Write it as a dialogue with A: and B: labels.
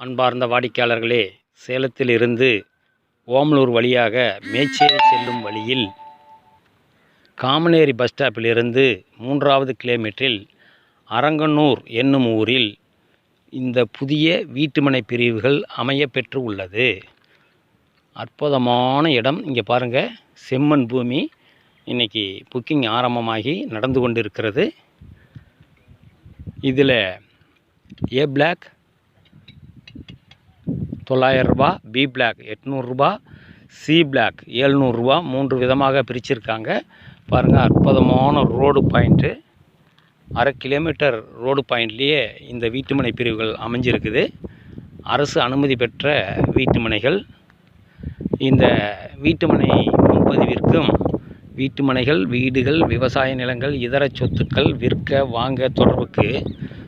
A: அன்பார்ந்த வாடிக்கையாளர்களே சேலத்தில் இருந்து ஓமலூர் வழியாக மேச்சேரி செல்லும் வழியில் காமனேரி பஸ் ஸ்டாப்பிலிருந்து மூன்றாவது கிலோமீட்டரில் அரங்கனூர் என்னும் ஊரில் இந்த புதிய வீட்டுமனை பிரிவுகள் அமைய பெற்று உள்ளது. அற்புதமான இடம். இங்கே பாருங்கள் செம்மண் பூமி. இன்னைக்கு புக்கிங் ஆரம்பமாகி நடந்து கொண்டிருக்கிறது. இதில் ஏ பிளாக் தொள்ளாயிரரூபா பி பிளாக் எட்நூறுரூபா சி பிளாக் ஏழ்நூறுரூவா மூன்று விதமாக பிரிச்சிருக்காங்க. பாருங்கள் அற்புதமான ரோடு பாயிண்ட்டு அரை கிலோமீட்டர் ரோடு பாயிண்ட்லேயே இந்த வீட்டுமனை பிரிவுகள் அமைஞ்சிருக்குது. அரசு அனுமதி பெற்ற வீட்டுமனைகள். இந்த வீட்டுமனை முன்பதிவிற்கும் வீட்டுமனைகள் வீடுகள் விவசாய நிலங்கள் இதர சொத்துக்கள் விற்க வாங்க தொடர்புக்கு